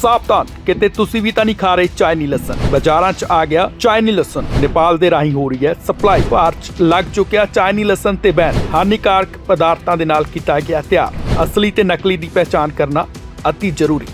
ਸਾਵਧਾਨ ਕਿਤੇ ਤੁਸੀਂ ਵੀ ਤਾਂ ਨਹੀਂ ਖਾ ਰਹੇ ਚਾਈਨੀ ਲਸਣ। ਬਾਜ਼ਾਰਾਂ 'ਚ ਆ ਗਿਆ ਚਾਈਨੀ ਲਸਣ। ਨੇਪਾਲ ਦੇ ਰਾਹੀਂ ਹੋ ਰਹੀ ਹੈ ਸਪਲਾਈ ਭਾਰਤ 'ਚ ਲੱਗ ਚੁੱਕਿਆ ਚਾਈਨੀ ਲਸਣ ਤੇ ਬੈਨ। ਹਾਨੀਕਾਰਕ ਪਦਾਰਥਾਂ ਦੇ ਨਾਲ ਕੀਤਾ ਗਿਆ ਤਿਆਰ। ਅਸਲੀ ਤੇ ਨਕਲੀ ਦੀ ਪਹਿਚਾਣ ਕਰਨਾ ਅਤੀ ਜ਼ਰੂਰੀ।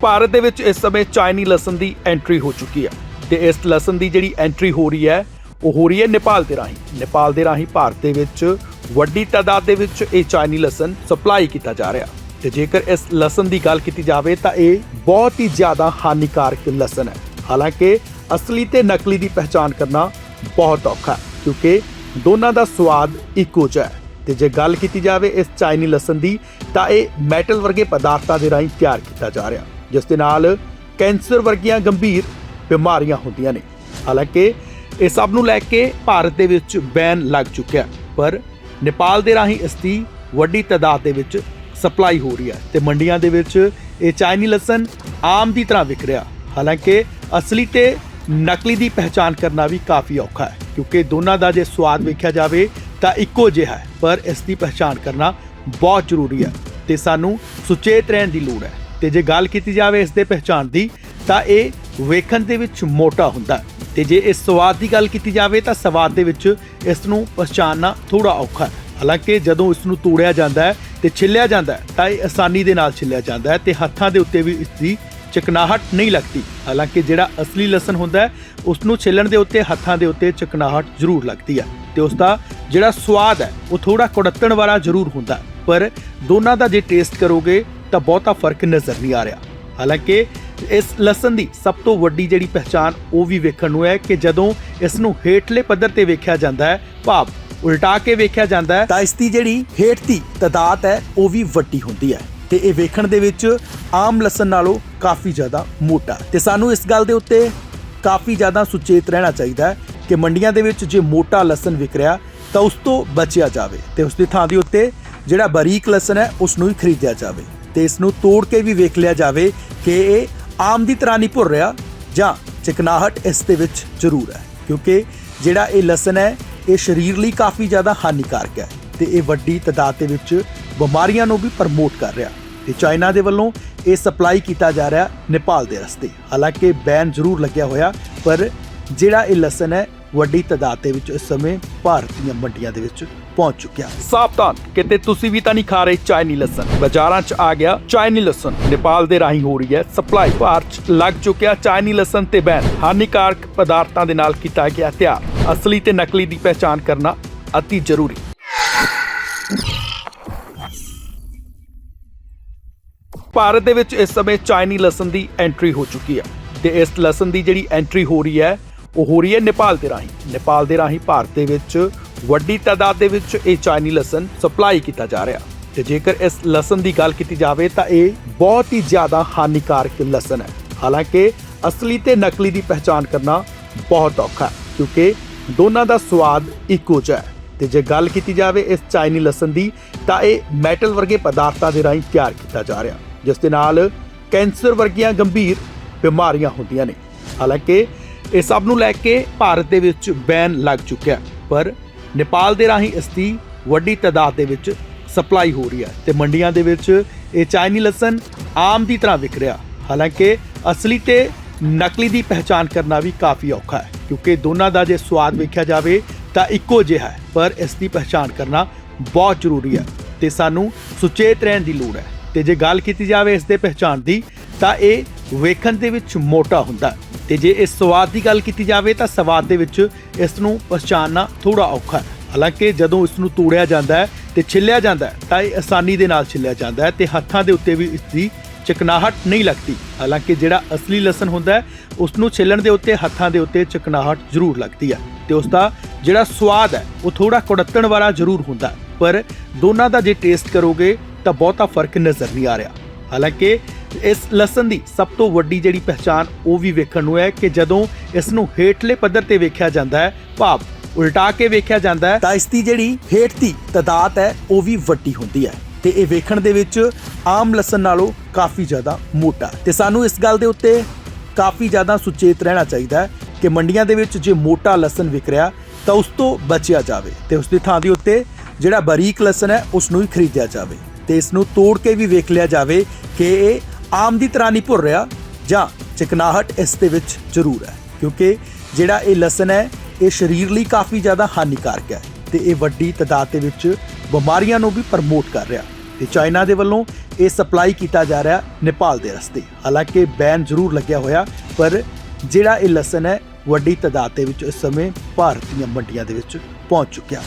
ਭਾਰਤ ਦੇ ਵਿੱਚ ਇਸ ਸਮੇਂ ਚਾਈਨੀ ਲਸਣ ਦੀ ਐਂਟਰੀ ਹੋ ਚੁੱਕੀ ਹੈ ਤੇ ਇਸ ਲਸਣ ਦੀ ਜਿਹੜੀ ਐਂਟਰੀ ਹੋ ਰਹੀ ਹੈ, ਉਹ ਹੋ ਰਹੀ ਹੈ ਨੇਪਾਲ ਦੇ ਰਾਹੀਂ। ਨੇਪਾਲ ਦੇ ਰਾਹੀਂ ਭਾਰਤ ਦੇ ਵਿੱਚ ਵੱਡੀ ਤਾਦਾਦ ਦੇ ਵਿੱਚ ਇਹ ਚਾਈਨੀ ਲਸਣ ਸਪਲਾਈ ਕੀਤਾ ਜਾ ਰਿਹਾ। ਤੇ ਜੇਕਰ ਇਸ ਲਸਣ ਦੀ ਗੱਲ ਕੀਤੀ ਜਾਵੇ ਤਾਂ ਇਹ ਬਹੁਤ ਹੀ ਜ਼ਿਆਦਾ ਹਾਨੀਕਾਰਕ ਲਸਣ ਹੈ। ਹਾਲਾਂਕਿ ਅਸਲੀ ਤੇ ਨਕਲੀ ਦੀ ਪਹਿਚਾਣ ਕਰਨਾ ਬਹੁਤ ਔਖਾ ਕਿਉਂਕਿ ਦੋਨਾਂ ਦਾ ਸਵਾਦ ਇੱਕੋ ਜਿਹਾ ਹੈ। ਤੇ ਜੇ ਗੱਲ ਕੀਤੀ ਜਾਵੇ ਇਸ ਚਾਈਨੀ ਲਸਣ ਦੀ, ਤਾਂ ਇਹ ਮੈਟਲ ਵਰਗੇ ਪਦਾਰਥਾਂ ਦੇ ਰਾਹੀਂ ਤਿਆਰ ਕੀਤਾ ਜਾ ਰਿਹਾ, ਜਿਸ ਦੇ ਨਾਲ ਕੈਂਸਰ ਵਰਗੀਆਂ ਗੰਭੀਰ ਬਿਮਾਰੀਆਂ ਹੁੰਦੀਆਂ ਨੇ। ਹਾਲਾਂਕਿ ਇਹ ਸਭ ਨੂੰ ਲੈ ਕੇ ਭਾਰਤ ਦੇ ਵਿੱਚ ਬੈਨ ਲੱਗ ਚੁੱਕਿਆ ਪਰ ਨੇਪਾਲ ਦੇ ਰਾਹੀਂ ਇਸ ਦੀ ਵੱਡੀ ਤਾਦਾਦ ਦੇ ਵਿੱਚ ਸਪਲਾਈ ਹੋ ਰਹੀ ਹੈ ਤੇ ਮੰਡੀਆਂ ਦੇ ਵਿੱਚ ਇਹ ਚਾਈਨੀ ਲਸਣ ਆਮ ਦੀ ਤਰ੍ਹਾਂ ਵਿਕ ਰਿਹਾ। ਹਾਲਾਂਕਿ ਅਸਲੀ ਤੇ ਨਕਲੀ ਦੀ ਪਹਿਚਾਣ ਕਰਨਾ ਵੀ ਕਾਫੀ ਔਖਾ ਹੈ, ਕਿਉਂਕਿ ਦੋਨਾਂ ਦਾ ਜੇ ਸਵਾਦ ਵੇਖਿਆ ਜਾਵੇ ਤਾਂ ਇੱਕੋ ਜਿਹਾ ਹੈ, ਪਰ ਇਸ ਦੀ ਪਹਿਚਾਣ ਕਰਨਾ ਬਹੁਤ ਜ਼ਰੂਰੀ ਹੈ ਤੇ ਸਾਨੂੰ ਸੁਚੇਤ ਰਹਿਣ ਦੀ ਲੋੜ ਹੈ। ਤੇ ਜੇ ਗੱਲ ਕੀਤੀ ਜਾਵੇ ਇਸ ਦੇ ਪਹਿਚਾਣ ਦੀ, ਤਾਂ ਇਹ ਵੇਖਣ ਦੇ ਵਿੱਚ ਮੋਟਾ ਹੁੰਦਾ ਹੈ। ਤੇ ਜੇ ਇਸ ਸਵਾਦ ਦੀ ਗੱਲ ਕੀਤੀ ਜਾਵੇ ਤਾਂ ਸਵਾਦ ਦੇ ਵਿੱਚ ਇਸ ਨੂੰ ਪਛਾਣਨਾ ਥੋੜਾ ਔਖਾ ਹੈ। ਹਾਲਾਂਕਿ ਜਦੋਂ ਇਸ ਨੂੰ ਤੋੜਿਆ ਜਾਂਦਾ ਹੈ ਤੇ ਛਿੱਲਿਆ ਜਾਂਦਾ ਹੈ, ਤਾਂ ਇਹ ਆਸਾਨੀ ਦੇ ਨਾਲ ਛਿੱਲਿਆ ਜਾਂਦਾ ਹੈ ਤੇ ਹੱਥਾਂ ਦੇ ਉੱਤੇ ਵੀ ਇਸ ਦੀ ਚਿਕਨਾਹਟ ਨਹੀਂ ਲੱਗਦੀ। ਹਾਲਾਂਕਿ ਜਿਹੜਾ ਅਸਲੀ ਲਸਣ ਹੁੰਦਾ ਹੈ, ਉਸ ਨੂੰ ਛਿੱਲਣ ਦੇ ਉੱਤੇ, ਹੱਥਾਂ ਦੇ ਉੱਤੇ ਚਕਨਾਹਟ ਜ਼ਰੂਰ ਲੱਗਦੀ ਹੈ ਤੇ ਉਸ ਦਾ ਜਿਹੜਾ ਸਵਾਦ ਹੈ, ਉਹ ਥੋੜਾ ਕੁੜੱਤਣ ਵਾਲਾ ਜ਼ਰੂਰ ਹੁੰਦਾ ਪਰ ਦੋਨਾਂ ਦਾ ਜੇ ਟੇਸਟ ਕਰੋਗੇ ਤਾਂ ਬਹੁਤਾ ਫ਼ਰਕ ਨਜ਼ਰ ਨਹੀਂ ਆ ਰਿਹਾ। ਹਾਲਾਂਕਿ ਇਸ ਲਸਣ ਦੀ ਸਭ ਤੋਂ ਵੱਡੀ ਜਿਹੜੀ ਪਹਿਚਾਣ ਉਹ ਵੀ ਵੇਖਣ ਨੂੰ ਹੈ ਕਿ ਜਦੋਂ ਇਸ ਨੂੰ ਹੇਠਲੇ ਪੱਧਰ ਤੇ ਵੇਖਿਆ ਜਾਂਦਾ ਹੈ, ਭਾਵ ਉਲਟਾ ਕੇ ਵੇਖਿਆ ਜਾਂਦਾ ਹੈ, ਤਾਂ ਇਸ ਦੀ ਜਿਹੜੀ ਹੇਠ ਦੀ ਤਦਾਦ ਹੈ, ਉਹ ਵੀ ਵੱਡੀ ਹੁੰਦੀ ਹੈ। ਤੇ ਇਹ ਵੇਖਣ ਦੇ ਵਿੱਚ ਆਮ ਲਸਣ ਨਾਲੋਂ ਕਾਫੀ ਜ਼ਿਆਦਾ ਮੋਟਾ। ਤੇ ਸਾਨੂੰ ਇਸ ਗੱਲ ਦੇ ਉੱਤੇ ਕਾਫੀ ਜ਼ਿਆਦਾ ਸੁਚੇਤ ਰਹਿਣਾ ਚਾਹੀਦਾ ਹੈ ਕਿ ਮੰਡੀਆਂ ਦੇ ਵਿੱਚ ਜੇ ਮੋਟਾ ਲਸਣ ਵਿਕ ਰਿਹਾ, ਤਾਂ ਉਸ ਤੋਂ ਬਚਿਆ ਜਾਵੇ ਤੇ ਉਸ ਦੀ ਥਾਂ ਦੇ ਉੱਤੇ ਜਿਹੜਾ ਬਾਰੀਕ ਲਸਣ ਹੈ ਉਸ ਨੂੰ ਹੀ ਖਰੀਦਿਆ ਜਾਵੇ। ਤੇ ਇਸ ਨੂੰ ਤੋੜ ਕੇ ਵੀ ਵੇਖ ਲਿਆ ਜਾਵੇ ਕਿ ਇਹ ਆਮ ਦੀ ਤਰ੍ਹਾਂ ਨਹੀਂ ਭੁਰ ਰਿਹਾ, ਜਾਂ ਚਿਕਨਾਹਟ ਇਸ ਦੇ ਵਿੱਚ ਜ਼ਰੂਰ ਹੈ, ਕਿਉਂਕਿ ਜਿਹੜਾ ਇਹ ਲਸਣ ਹੈ, ਇਹ ਸਰੀਰ ਲਈ ਕਾਫੀ ਜ਼ਿਆਦਾ ਹਾਨੀਕਾਰਕ ਹੈ ਤੇ ਇਹ ਵੱਡੀ ਤਾਦਾਦ ਦੇ ਵਿੱਚ ਬਿਮਾਰੀਆਂ ਨੂੰ ਵੀ ਪ੍ਰਮੋਟ ਕਰ ਰਿਹਾ ਤੇ ਚਾਈਨਾ ਦੇ ਵੱਲੋਂ ਇਹ ਸਪਲਾਈ ਕੀਤਾ ਜਾ ਰਿਹਾ ਨੇਪਾਲ ਦੇ ਰਸਤੇ। ਹਾਲਾਂਕਿ ਬੈਨ ਜ਼ਰੂਰ ਲੱਗਿਆ ਹੋਇਆ, ਪਰ ਜਿਹੜਾ ਇਹ ਲਸਣ ਹੈ, ਵੱਡੀ ਤਾਦਾਦ ਦੇ ਵਿੱਚ ਇਸ ਸਮੇਂ ਭਾਰਤ ਦੀਆਂ ਮੰਡੀਆਂ ਦੇ ਵਿੱਚ ਪਹੁੰਚ ਚੁੱਕਿਆ। ਸਾਵਧਾਨ, ਕਿਤੇ ਤੁਸੀਂ ਵੀ ਤਾਂ ਨਹੀਂ ਖਾ ਰਹੇ ਚਾਈਨੀ ਲਸਣ। ਬਾਜ਼ਾਰਾਂ 'ਚ ਆ ਗਿਆ ਚਾਈਨੀ ਲਸਣ। ਨੇਪਾਲ ਦੇ ਰਾਹੀਂ ਹੋ ਰਹੀ ਹੈ ਸਪਲਾਈ ਭਾਰਤ 'ਚ ਲੱਗ ਚੁੱਕਿਆ ਚਾਈਨੀ ਲਸਣ ਤੇ ਬੈਨ। ਹਾਨੀਕਾਰਕ ਪਦਾਰਥਾਂ ਦੇ ਨਾਲ ਕੀਤਾ ਗਿਆ ਤਿਆਰ ਅਸਲੀ ਤੇ ਨਕਲੀ ਦੀ ਪਹਿਚਾਣ ਕਰਨਾ ਅਤੀ ਜ਼ਰੂਰੀ। ਭਾਰਤ ਦੇ ਵਿੱਚ ਇਸ ਸਮੇਂ ਚਾਈਨੀ ਲਸਣ ਦੀ ਐਂਟਰੀ ਹੋ ਚੁੱਕੀ ਹੈ। ਤੇ ਇਸ ਲਸਣ ਦੀ ਜਿਹੜੀ ਐਂਟਰੀ ਹੋ ਰਹੀ ਹੈ, ਉਹ ਹੋ ਰਹੀ ਹੈ ਨੇਪਾਲ ਦੇ ਰਾਹੀਂ। ਨੇਪਾਲ ਦੇ ਰਾਹੀਂ ਭਾਰਤ ਦੇ ਵਿੱਚ ਵੱਡੀ ਤਾਦਾਦ ਦੇ ਵਿੱਚ ਇਹ ਚਾਈਨੀ ਲਸਣ ਸਪਲਾਈ ਕੀਤਾ ਜਾ ਰਿਹਾ। ਤੇ ਜੇਕਰ ਇਸ ਲਸਣ ਦੀ ਗੱਲ ਕੀਤੀ ਜਾਵੇ ਤਾਂ ਇਹ ਬਹੁਤ ਹੀ ਜ਼ਿਆਦਾ ਹਾਨੀਕਾਰਕ ਲਸਣ ਹੈ। ਹਾਲਾਂਕਿ ਅਸਲੀ ਤੇ ਨਕਲੀ ਦੀ ਪਹਿਚਾਣ ਕਰਨਾ ਬਹੁਤ ਔਖਾ ਹੈ, ਕਿਉਂਕਿ ਦੋਨਾਂ ਦਾ ਸਵਾਦ ਇੱਕੋ ਜਿਹਾ ਹੈ ਤੇ ਜੇ ਗੱਲ ਕੀਤੀ ਜਾਵੇ ਇਸ ਚਾਈਨੀ ਲਸਣ ਦੀ, ਤਾਂ ਇਹ ਮੈਟਲ ਵਰਗੇ ਪਦਾਰਥਾਂ ਦੇ ਰਾਹੀਂ ਤਿਆਰ ਕੀਤਾ ਜਾ ਰਿਹਾ, ਜਿਸ ਦੇ ਨਾਲ ਕੈਂਸਰ ਵਰਗੀਆਂ ਗੰਭੀਰ ਬਿਮਾਰੀਆਂ ਹੁੰਦੀਆਂ ਨੇ। ਹਾਲਾਂਕਿ ਇਹ ਸਭ ਨੂੰ ਲੈ ਕੇ ਭਾਰਤ ਦੇ ਵਿੱਚ ਬੈਨ ਲੱਗ ਚੁੱਕਿਆ ਪਰ ਨੇਪਾਲ ਦੇ ਰਾਹੀਂ ਇਸ ਦੀ ਵੱਡੀ ਤਾਦਾਦ ਦੇ ਵਿੱਚ ਸਪਲਾਈ ਹੋ ਰਹੀ ਹੈ ਤੇ ਮੰਡੀਆਂ ਦੇ ਵਿੱਚ ਇਹ ਚਾਈਨੀ ਲਸਣ ਆਮ ਦੀ ਤਰ੍ਹਾਂ ਵਿਕ ਰਿਹਾ। ਹਾਲਾਂਕਿ ਅਸਲੀ ਤੇ ਨਕਲੀ ਦੀ ਪਹਿਚਾਣ ਕਰਨਾ ਵੀ ਕਾਫੀ ਔਖਾ ਹੈ, ਕਿਉਂਕਿ ਦੋਨਾਂ ਦਾ ਜੇ ਸਵਾਦ ਵੇਖਿਆ ਜਾਵੇ ਤਾਂ ਇੱਕੋ ਜਿਹਾ ਹੈ, ਪਰ ਇਸ ਦੀ ਪਹਿਚਾਣ ਕਰਨਾ ਬਹੁਤ ਜ਼ਰੂਰੀ ਹੈ ਤੇ ਸਾਨੂੰ ਸੁਚੇਤ ਰਹਿਣ ਦੀ ਲੋੜ ਹੈ। ਤੇ ਜੇ ਗੱਲ ਕੀਤੀ ਜਾਵੇ ਇਸ ਦੇ ਪਹਿਚਾਣ ਦੀ, ਤਾਂ ਇਹ ਵੇਖਣ ਦੇ ਵਿੱਚ ਮੋਟਾ ਹੁੰਦਾ ਹੈ। ਤੇ ਜੇ ਇਸ ਸਵਾਦ ਦੀ ਗੱਲ ਕੀਤੀ ਜਾਵੇ ਤਾਂ ਸਵਾਦ ਦੇ ਵਿੱਚ ਇਸ ਨੂੰ ਪਛਾਣਨਾ ਥੋੜਾ ਔਖਾ ਹੈ। ਹਾਲਾਂਕਿ ਜਦੋਂ ਇਸ ਨੂੰ ਤੋੜਿਆ ਜਾਂਦਾ ਹੈ ਤੇ ਛਿੱਲਿਆ ਜਾਂਦਾ ਹੈ, ਤਾਂ ਇਹ ਆਸਾਨੀ ਦੇ ਨਾਲ ਛਿੱਲਿਆ ਜਾਂਦਾ ਹੈ ਤੇ ਹੱਥਾਂ ਦੇ ਉੱਤੇ ਵੀ ਇਸ ਦੀ ਚਕਨਾਹਟ ਨਹੀਂ ਲੱਗਦੀ। ਹਾਲਾਂਕਿ ਜਿਹੜਾ ਅਸਲੀ ਲਸਣ ਹੁੰਦਾ ਹੈ ਉਸ ਨੂੰ ਛਿੱਲਣ ਦੇ ਉੱਤੇ, ਹੱਥਾਂ ਦੇ ਉੱਤੇ ਚਕਨਾਹਟ ਜ਼ਰੂਰ ਲੱਗਦੀ ਹੈ ਤੇ ਉਸ ਦਾ ਜਿਹੜਾ ਸਵਾਦ ਹੈ, ਉਹ ਥੋੜਾ ਕੁੜੱਤਣ ਵਾਲਾ ਜ਼ਰੂਰ ਹੁੰਦਾ ਪਰ ਦੋਨਾਂ ਦਾ ਜੇ ਟੇਸਟ ਕਰੋਗੇ ਤਾਂ ਬਹੁਤਾ ਫ਼ਰਕ ਨਜ਼ਰ ਨਹੀਂ ਆ ਰਿਹਾ। ਹਾਲਾਂਕਿ ਇਸ ਲਸਣ ਦੀ ਸਭ ਤੋਂ ਵੱਡੀ ਜਿਹੜੀ ਪਹਿਚਾਣ ਉਹ ਵੀ ਵੇਖਣ ਨੂੰ ਹੈ ਕਿ ਜਦੋਂ ਇਸ ਨੂੰ ਹੇਠਲੇ ਪੱਧਰ ਤੇ ਵੇਖਿਆ ਜਾਂਦਾ ਹੈ, ਭਾਵ ਉਲਟਾ ਕੇ ਵੇਖਿਆ ਜਾਂਦਾ ਹੈ, ਤਾਂ ਇਸ ਦੀ ਜਿਹੜੀ ਹੇਠ ਦੀ ਤਾਦਾਦ ਹੈ, ਉਹ ਵੀ ਵੱਡੀ ਹੁੰਦੀ ਹੈ ਤੇ ਇਹ ਵੇਖਣ ਦੇ ਵਿੱਚ ਆਮ ਲਸਣ ਨਾਲੋਂ ਕਾਫੀ ਜ਼ਿਆਦਾ ਮੋਟਾ ਹੈ। ਤੇ ਸਾਨੂੰ ਇਸ ਗੱਲ ਦੇ ਉੱਤੇ ਕਾਫੀ ਜ਼ਿਆਦਾ ਸੁਚੇਤ ਰਹਿਣਾ ਚਾਹੀਦਾ ਹੈ ਕਿ ਮੰਡੀਆਂ ਦੇ ਵਿੱਚ ਜੇ ਮੋਟਾ ਲਸਣ ਵਿਕ ਰਿਹਾ, ਤਾਂ ਉਸ ਤੋਂ ਬਚਿਆ ਜਾਵੇ ਤੇ ਉਸ ਦੀ ਥਾਂ ਦੇ ਉੱਤੇ ਜਿਹੜਾ ਬਰੀਕ ਲਸਣ ਹੈ ਉਸ ਨੂੰ ਹੀ ਖਰੀਦਿਆ ਜਾਵੇ ਤੇ ਇਸ ਨੂੰ ਤੋੜ ਕੇ ਵੀ ਵੇਖ ਲਿਆ ਜਾਵੇ ਕਿ ਇਹ ਆਮ ਦੀ ਤਰ੍ਹਾਂ ਨਹੀਂ ਭੁਰ ਰਿਹਾ ਜਾਂ ਚਿਕਨਾਹਟ ਇਸ ਦੇ ਵਿੱਚ ਜ਼ਰੂਰ ਹੈ, ਕਿਉਂਕਿ ਜਿਹੜਾ ਇਹ ਲਸਣ ਹੈ, ਇਹ ਸਰੀਰ ਲਈ ਕਾਫੀ ਜ਼ਿਆਦਾ ਹਾਨੀਕਾਰਕ ਹੈ ਤੇ ਇਹ ਵੱਡੀ ਤਦਾਦ ਦੇ ਵਿੱਚ ਬਿਮਾਰੀਆਂ ਨੂੰ ਵੀ ਪ੍ਰਮੋਟ ਕਰ ਰਿਹਾ ਤੇ ਚਾਈਨਾ ਦੇ ਵੱਲੋਂ ਇਹ ਸਪਲਾਈ ਕੀਤਾ ਜਾ ਰਿਹਾ ਨੇਪਾਲ ਦੇ ਰਸਤੇ। ਹਾਲਾਂਕਿ ਬੈਨ ਜ਼ਰੂਰ ਲੱਗਿਆ ਹੋਇਆ, ਪਰ ਜਿਹੜਾ ਇਹ ਲਸਣ ਹੈ, ਵੱਡੀ ਤਦਾਦ ਦੇ ਵਿੱਚ ਇਸ ਸਮੇਂ ਭਾਰਤ ਦੀਆਂ ਮੰਡੀਆਂ ਦੇ ਵਿੱਚ ਪਹੁੰਚ ਚੁੱਕਿਆ।